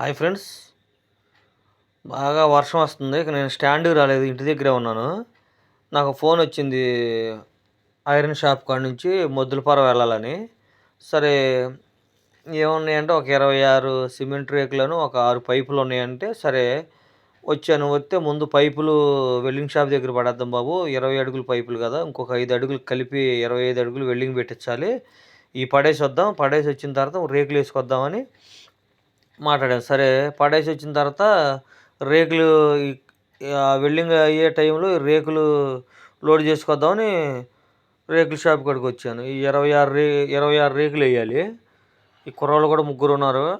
Hi friends. బాగా వర్షం వస్తుంది. ఇక నేను స్టాండ్కి రాలేదు. ఇంటి దగ్గరే ఉన్నాను. నాకు ఫోన్ వచ్చింది ఐరన్ షాప్ కాడ నుంచి మొద్దులపార వెళ్ళాలని. సరే ఏమున్నాయంటే ఒక ఇరవై ఆరు సిమెంట్ రేకులను ఒక ఆరు పైపులు ఉన్నాయంటే సరే వచ్చాను. వస్తే ముందు పైపులు వెల్డింగ్ షాప్ దగ్గర పడేద్దాం బాబు. ఇరవై అడుగులు పైపులు కదా. ఇంకొక ఐదు అడుగులు కలిపి ఇరవై ఐదు అడుగులు వెల్డింగ్ పెట్టించాలి. ఈ పడేసి వద్దాం. పడేసి వచ్చిన తర్వాత రేకులు వేసుకొద్దామని మాట్లాడాను సరే పడేసి వచ్చిన తర్వాత రేకులు వెల్డింగ్ అయ్యే టైంలో రేకులు లోడ్ చేసుకొద్దామని రేకుల షాప్ కాడికి వచ్చాను. ఈ ఇరవై ఆరు రే ఇరవై ఆరు రేకులు వేయాలి. ఈ కుర్రోళ్ళు కూడా ముగ్గురు ఉన్నారు.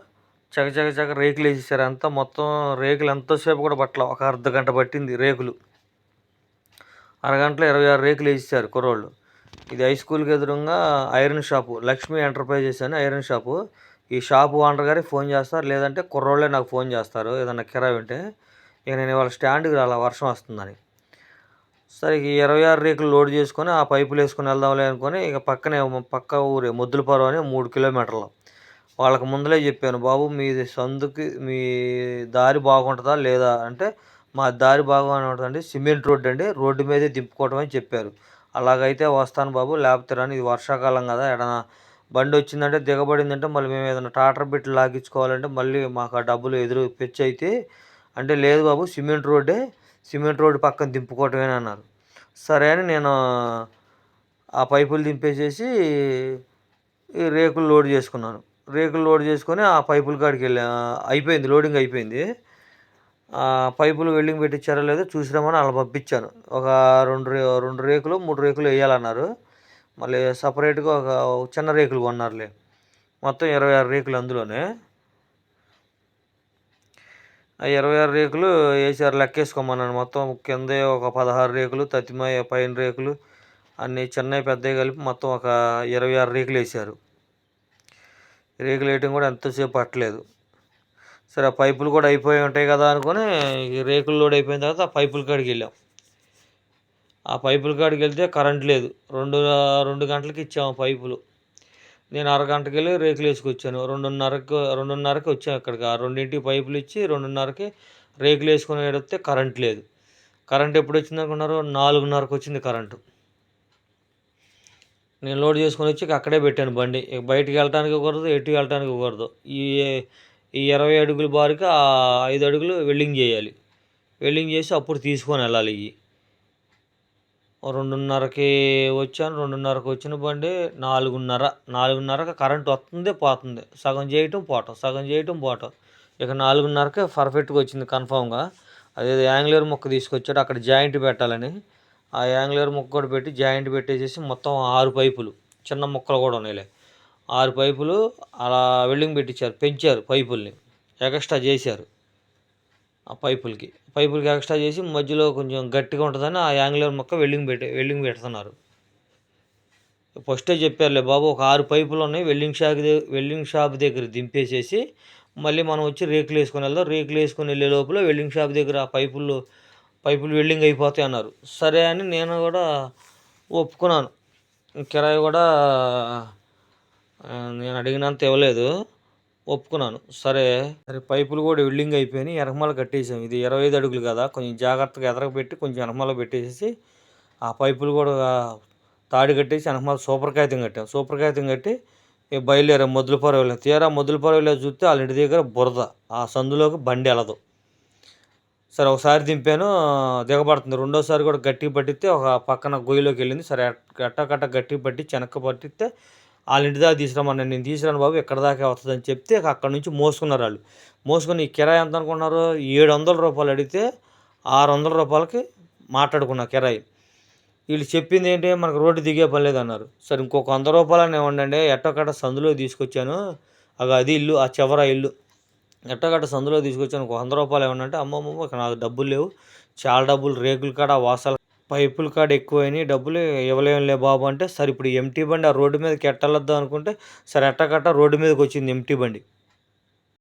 చక చక చక రేకులు వేసేసారు. అంతా మొత్తం రేకులు ఎంతసేపు కూడా పట్ల ఒక అర్ధ గంట పట్టింది రేకులు. అరగంటలో ఇరవై ఆరు రేకులు వేసేసారు కుర్రోళ్ళు. ఇది హై స్కూల్కి ఎదురుగా ఐరన్ షాపు. లక్ష్మీ ఎంటర్ప్రైజెస్ అని ఐరన్ షాపు. ఈ షాప్ ఓనర్ గారికి ఫోన్ చేస్తారు. లేదంటే కుర్రోళ్ళే నాకు ఫోన్ చేస్తారు. ఏదన్నా కిరాయి ఉంటే ఇక నేను ఇవాళ స్టాండ్కి రాలా వర్షం వస్తుందని. సరే ఇక ఇరవై ఆరు రేకులు లోడ్ చేసుకొని ఆ పైపులు వేసుకొని వెళ్దాంలే అనుకొని ఇక పక్కనే పక్క ఊరే ముద్దులపారు అని మూడు కిలోమీటర్లు. వాళ్ళకి ముందలే చెప్పాను బాబు మీది సందుకి మీ దారి బాగుంటుందా లేదా? అంటే మా దారి బాగా ఉంటుందండి సిమెంట్ రోడ్డు అండి రోడ్డు మీదే దింపుకోవటం అని చెప్పారు. అలాగైతే వస్తాను బాబు లేకపోతే రాని ఇది వర్షాకాలం కదా ఎడనా బండి వచ్చిందంటే దిగబడిందంటే మళ్ళీ మేము ఏదైనా టాటర్ బిట్లు లాగించుకోవాలంటే మళ్ళీ మాకు ఆ డబ్బులు ఎదురు పెచ్చి అయితే అంటే లేదు బాబు సిమెంట్ రోడ్డే సిమెంట్ రోడ్డు పక్కన దింపుకోవటమే అన్నారు. సరే అని నేను ఆ పైపులు దింపేసేసి ఈ రేకులు లోడ్ చేసుకున్నాను. రేకులు లోడ్ చేసుకొని ఆ పైపుల కాడికి వెళ్ళా. అయిపోయింది లోడింగ్ అయిపోయింది. ఆ పైపులు వెల్డింగ్ పెట్టించారో లేదో చూసినామని అలా పంపించాను. ఒక రెండు రెండు రేకులు మూడు రేకులు వేయాలన్నారు. మళ్ళీ సపరేట్గా ఒక చిన్న రేకులు కొన్నారులే. మొత్తం ఇరవై ఆరు రేకులు అందులోనే. ఆ ఇరవై ఆరు రేకులు వేసారు లెక్కేసుకోమన్నాను. మొత్తం కిందే ఒక పదహారు రేకులు తతిమయ పైన రేకులు అన్నీ చిన్నవి పెద్దవి కలిపి మొత్తం ఒక ఇరవై ఆరు రేకులు వేసారు. రేకులు వేయటం కూడా ఎంతసేపు పట్టలేదు. సరే ఆ పైపులు కూడా అయిపోయి ఉంటాయి కదా అనుకొని రేకులు లోడ్ అయిపోయిన తర్వాత ఆ పైపుల కాడికి వెళ్ళాం. ఆ పైపుల కాడికి వెళ్తే కరెంట్ లేదు. రెండు రెండు గంటలకి ఇచ్చాము పైపులు. నేను అరగంటకి వెళ్ళి రేకులు వేసుకొచ్చాను. రెండున్నరకు రెండున్నరకి వచ్చాను ఇక్కడికి ఆ రెండింటికి పైపులు ఇచ్చి రెండున్నరకి రేకులు వేసుకొని వస్తే కరెంట్ లేదు. కరెంట్ ఎప్పుడు వచ్చింది అనుకున్నారు? నాలుగున్నరకు వచ్చింది కరెంటు. నేను లోడ్ చేసుకొని వచ్చి అక్కడే పెట్టాను బండి. బయటికి వెళ్ళటానికి కుదరదు ఎటు వెళ్ళటానికి కుదరదు. ఈ ఈ ఇరవై అడుగుల బారికి ఐదు అడుగులు వెల్డింగ్ చేయాలి. వెల్డింగ్ చేసి అప్పుడు తీసుకొని వెళ్ళాలి. ఇవి రెండున్నరకి వచ్చాను రెండున్నరకు వచ్చిన బండి నాలుగున్నర నాలుగున్నరకి కరెంట్ వస్తుంది పోతుంది. సగం చేయటం పోవటం సగం చేయటం పోవటం. ఇక నాలుగున్నరకే పర్ఫెక్ట్గా వచ్చింది కన్ఫామ్గా. అదే యాంగ్లేర్ ముక్క తీసుకొచ్చాడు అక్కడ జాయింట్ పెట్టాలని. ఆ యాంగ్లేర్ ముక్క కూడా పెట్టి జాయింట్ పెట్టేసేసి మొత్తం ఆరు పైపులు చిన్న ముక్కలు కూడా ఉన్నాయిలే. ఆరు పైపులు అలా వెల్డింగ్ పెట్టించారు పెంచారు పైపుల్ని ఎక్స్ట్రా చేశారు. ఆ పైపులకి. పైపులకి ఎక్స్ట్రా చేసి మధ్యలో కొంచెం గట్టిగా ఉంటుందని ఆ యాంగులర్ మొక్క వెల్డింగ్ పెట్టి వెల్డింగ్ పెడుతున్నారు. ఫస్టే చెప్పారులే బాబు ఒక ఆరు పైపులు ఉన్నాయి వెల్డింగ్ షాప్ వెల్డింగ్ షాప్ దగ్గర దింపేసేసి మళ్ళీ మనం వచ్చి రేకులు వేసుకొని వెళ్దాం. రేకులు వేసుకొని వెళ్ళే లోపల వెల్డింగ్ షాప్ దగ్గర ఆ పైపులు పైపులు వెల్డింగ్ అయిపోతాయి అన్నారు. సరే అని నేను కూడా ఒప్పుకున్నాను. కిరాయి కూడా నేను అడిగినంత ఇవ్వలేదు. ఒప్పుకున్నాను. సరే సరే పైపులు కూడా వెల్డింగ్ అయిపోయినాయి. ఎనకమాల కట్టేసాం. ఇది ఇరవై ఐదు అడుగులు కదా కొంచెం జాగ్రత్తగా ఎదరగబెట్టి కొంచెం ఎనకమాల పెట్టేసేసి ఆ పైపులు కూడా తాడి కట్టేసి వెనకమాల సూపర్ కాగితం కట్టాం. సూపర్ కాగితం కట్టి బయలుదేరాం మొదలుపార వెళ్ళాం తీరా మొదలుపార వెళ్ళే చూస్తే వాళ్ళ ఇంటి దగ్గర బురద. ఆ సందులోకి బండి వెళ్ళదు సరే ఒకసారి దింపాను దిగబడుతుంది. రెండోసారి కూడా గట్టి పట్టిస్తే ఒక పక్కన గొయ్యిలోకి వెళ్ళింది. సరే కట్ట కట్ట గట్టి పట్టి చెనక్క పట్టిస్తే వాళ్ళ ఇంటి దాకా తీసుకురామన్నా నేను తీసుకురాను బాబు ఎక్కడ దాకా వస్తుందని చెప్తే అక్కడ నుంచి మోసుకున్నారు వాళ్ళు. మోసుకొని కిరాయి ఎంత అనుకున్నారు? ఏడు వందల రూపాయలు అడిగితే ఆరు వందల రూపాయలకి మాట్లాడుకున్నా కిరాయి. వీళ్ళు చెప్పింది ఏంటి? మనకు రోడ్డు దిగే పని లేదన్నారు. సరే ఇంకొక వంద రూపాయలని ఇవ్వండి ఎట్టకట్ట సందులో తీసుకొచ్చాను. అగ అది ఇల్లు ఆ చివర ఇల్లు. ఎట్టగట్ట సందులో తీసుకొచ్చాను. ఒక వంద రూపాయలు ఏమన్నా అంటే అమ్మమ్మ నాకు డబ్బులు లేవు. చాలా డబ్బులు రేకులు కాడ వాసాలు పైపుల కాడ ఎక్కువైనాయి డబ్బులు ఇవ్వలేంలే బాబు అంటే సరే ఇప్పుడు ఎంటీ బండి ఆ రోడ్డు మీదకి ఎట్టలొద్దాం అనుకుంటే సరే ఎట్టకట్ట రోడ్డు మీదకి వచ్చింది ఎంటీ బండి.